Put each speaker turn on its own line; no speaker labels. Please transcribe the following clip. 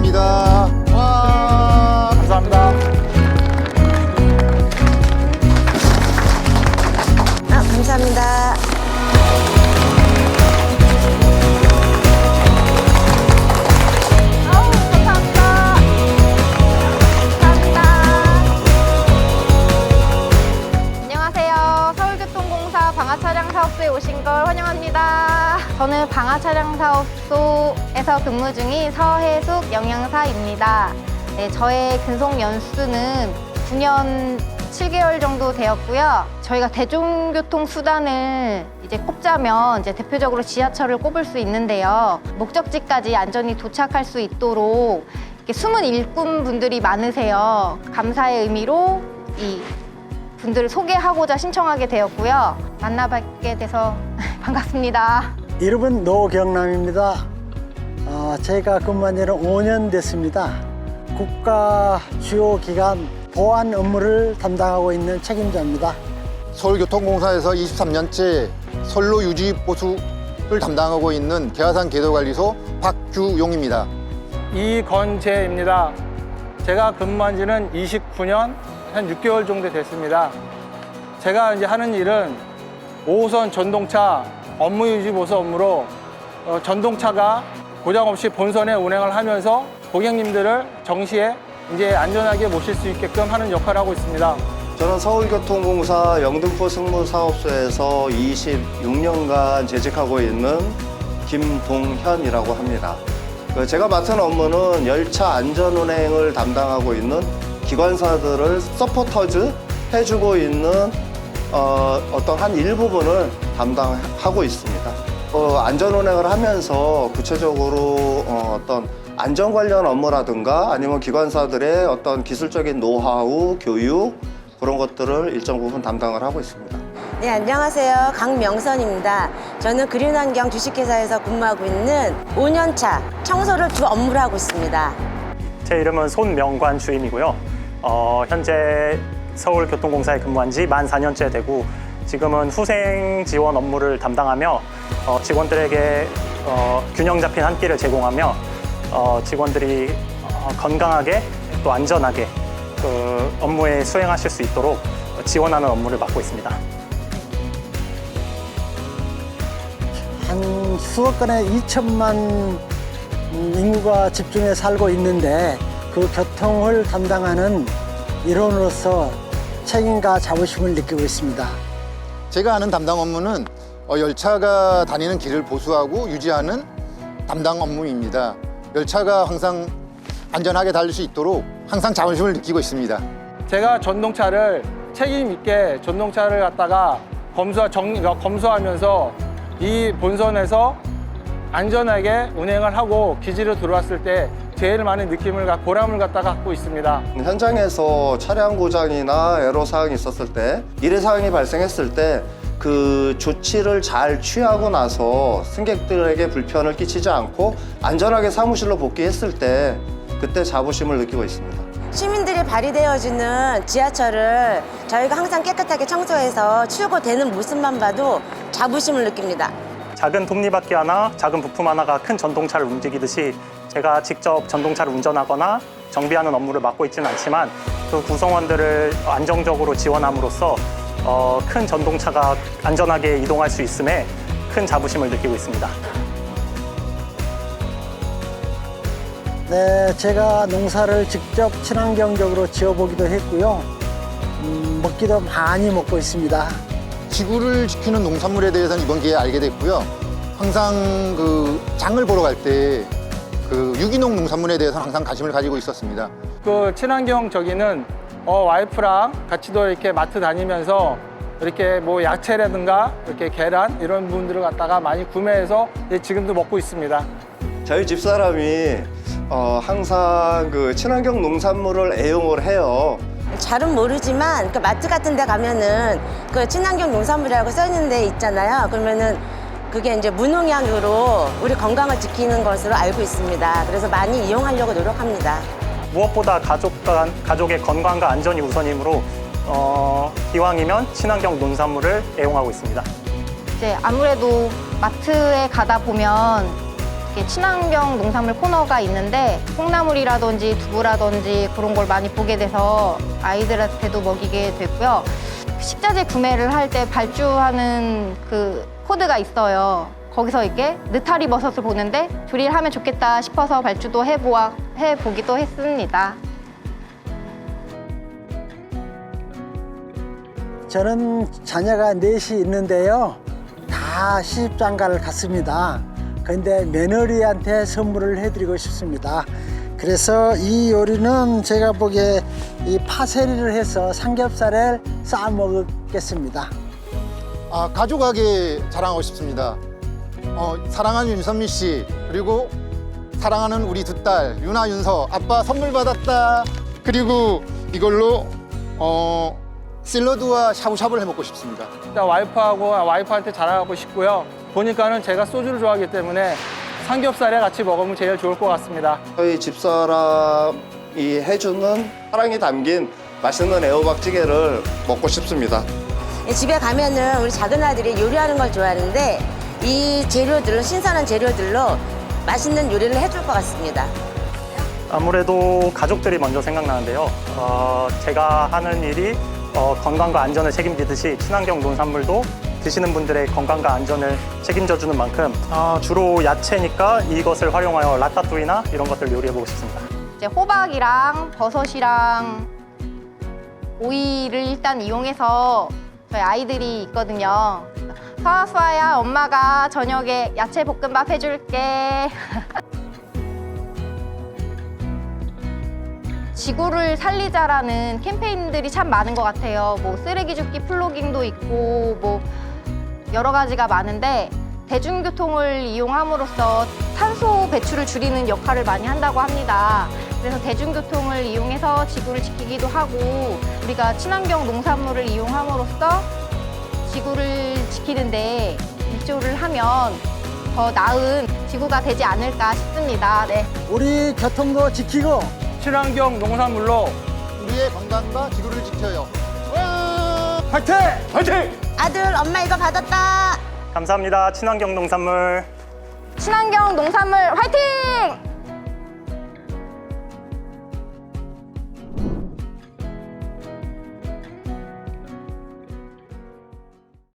감사합니다.
차량사업소에서 근무 중인 서혜숙 영양사입니다. 네, 저의 근속 연수는 9년 7개월 정도 되었고요. 저희가 대중교통 수단을 이제 꼽자면 이제 대표적으로 지하철을 꼽을 수 있는데요. 목적지까지 안전히 도착할 수 있도록 이렇게 숨은 일꾼 분들이 많으세요. 감사의 의미로 이 분들을 소개하고자 신청하게 되었고요. 만나뵙게 돼서 반갑습니다.
이름은 노경남입니다. 어, 제가 근무한 지는 5년 됐습니다. 국가 주요 기관 보안 업무를 담당하고 있는 책임자입니다.
서울교통공사에서 23년째 선로 유지 보수를 담당하고 있는 개화산 계도관리소 박규용입니다.
이건재입니다. 제가 근무한 지는 29년 한 6개월 정도 됐습니다. 제가 이제 하는 일은 5호선 전동차 업무 유지 보수 업무로 어, 전동차가 고장 없이 본선에 운행을 하면서 고객님들을 정시에 이제 안전하게 모실 수 있게끔 하는 역할을 하고 있습니다.
저는 서울교통공사 영등포 승무사업소에서 26년간 재직하고 있는 김동현이라고 합니다. 그 제가 맡은 업무는 열차 안전 운행을 담당하고 있는 기관사들을 서포터즈 해주고 있는 어, 어떤 한 일부분을 담당하고 있습니다. 어, 안전 운행을 하면서 구체적으로 어, 어떤 안전 관련 업무라든가 아니면 기관사들의 어떤 기술적인 노하우, 교육 그런 것들을 일정 부분 담당을 하고 있습니다.
네, 안녕하세요. 강명선입니다. 저는 그린환경 주식회사에서 근무하고 있는 5년차 청소를 주 업무를 하고 있습니다.
제 이름은 손명관 주임이고요. 어, 현재 서울교통공사에 근무한 지 만 4년째 되고 지금은 후생 지원 업무를 담당하며 어, 직원들에게 어, 균형 잡힌 한 끼를 제공하며 어, 직원들이 어, 건강하게 또 안전하게 그 업무에 수행하실 수 있도록 지원하는 업무를 맡고 있습니다.
한 수억 건의 2천만 인구가 집중해 살고 있는데 그 교통을 담당하는 일원으로서 책임과 자부심을 느끼고 있습니다.
제가 하는 담당 업무는 어, 열차가 다니는 길을 보수하고 유지하는 담당 업무입니다. 열차가 항상 안전하게 달릴 수 있도록 항상 자부심을 느끼고 있습니다.
제가 전동차를 책임 있게 전동차를 갖다가 검수 정 그러니까 검수하면서 이 본선에서 안전하게 운행을 하고 기지로 들어왔을 때 제일 많은 느낌을 갖 보람을 갖다가 갖고 있습니다.
현장에서 차량 고장이나 애로 사항이 있었을 때 일회 사항이 발생했을 때 그 조치를 잘 취하고 나서 승객들에게 불편을 끼치지 않고 안전하게 사무실로 복귀했을 때 그때 자부심을 느끼고 있습니다.
시민들이 발휘되어주는 지하철을 저희가 항상 깨끗하게 청소해서 치우고되는 모습만 봐도 자부심을 느낍니다.
작은 톱니바퀴 하나, 작은 부품 하나가 큰 전동차를 움직이듯이 제가 직접 전동차를 운전하거나 정비하는 업무를 맡고 있지는 않지만 그 구성원들을 안정적으로 지원함으로써 어, 큰 전동차가 안전하게 이동할 수 있음에 큰 자부심을 느끼고 있습니다.
네, 제가 농사를 직접 친환경적으로 지어보기도 했고요. 음, 먹기도 많이 먹고 있습니다.
지구를 지키는 농산물에 대해서는 이번 기회에 알게 됐고요. 항상 그 장을 보러 갈 때 그 유기농 농산물에 대해서는 항상 관심을 가지고 있었습니다.
그 친환경 저기는 어, 와이프랑 같이도 이렇게 마트 다니면서 이렇게 뭐 야채라든가 이렇게 계란 이런 분들을 갖다가 많이 구매해서 지금도 먹고 있습니다.
저희 집사람이 어, 항상 그 친환경 농산물을 애용을 해요.
잘은 모르지만 그 마트 같은 데 가면은 그 친환경 농산물이라고 써 있는 데 있잖아요. 그러면은 그게 이제 무농약으로 우리 건강을 지키는 것으로 알고 있습니다. 그래서 많이 이용하려고 노력합니다.
무엇보다 가족 간 가족의 건강과 안전이 우선이므로 어, 기왕이면 친환경 농산물을 애용하고 있습니다.
이제 아무래도 마트에 가다 보면 이렇게 친환경 농산물 코너가 있는데 콩나물이라든지 두부라든지 그런 걸 많이 보게 돼서 아이들한테도 먹이게 됐고요. 식자재 구매를 할 때 발주하는 그 코드가 있어요. 거기서 이렇게 느타리 버섯을 보는데 조리를 하면 좋겠다 싶어서 발주도 해보아, 해보기도 했습니다.
저는 자녀가 넷이 있는데요. 다 시집장가를 갔습니다. 그런데 며느리한테 선물을 해드리고 싶습니다. 그래서 이 요리는 제가 보기에 이 파세리를 해서 삼겹살을 싸 먹겠습니다.
아, 가족에게 자랑하고 싶습니다. 어, 사랑하는 윤선미 씨 그리고 사랑하는 우리 두 딸 윤아 윤서 아빠 선물 받았다. 그리고 이걸로 어, 샐러드와 샤브샤브를 해 먹고 싶습니다.
일단 와이프하고 와이프한테 자랑하고 싶고요. 보니까는 제가 소주를 좋아하기 때문에 삼겹살에 같이 먹으면 제일 좋을 것 같습니다.
저희 집사람이 해주는 사랑이 담긴 맛있는 애호박찌개를 먹고 싶습니다.
집에 가면은 우리 작은 아들이 요리하는 걸 좋아하는데 이 재료들로 신선한 재료들로 맛있는 요리를 해줄 것 같습니다.
아무래도 가족들이 먼저 생각나는데요. 어, 제가 하는 일이 어, 건강과 안전을 책임지듯이 친환경 농산물도 드시는 분들의 건강과 안전을 책임져주는 만큼 어, 주로 야채니까 이것을 활용하여 라따뚜이나 이런 것들 요리해보고 싶습니다.
이제 호박이랑 버섯이랑 오이를 일단 이용해서 저희 아이들이 있거든요. 서아 수아야 엄마가 저녁에 야채 볶음밥 해줄게. 지구를 살리자라는 캠페인들이 참 많은 것 같아요. 뭐 쓰레기 줍기 플로깅도 있고 뭐 여러 가지가 많은데 대중교통을 이용함으로써 탄소 배출을 줄이는 역할을 많이 한다고 합니다. 그래서 대중교통을 이용해서 지구를 지키기도 하고 우리가 친환경 농산물을 이용함으로써 지구를 지키는데 일조를 하면 더 나은 지구가 되지 않을까 싶습니다. 네.
우리 교통도 지키고
친환경 농산물로
우리의 건강과 지구를 지켜요.
화이팅! 화이팅!
아들, 엄마 이거 받았다.
감사합니다. 친환경 농산물.
친환경 농산물 화이팅!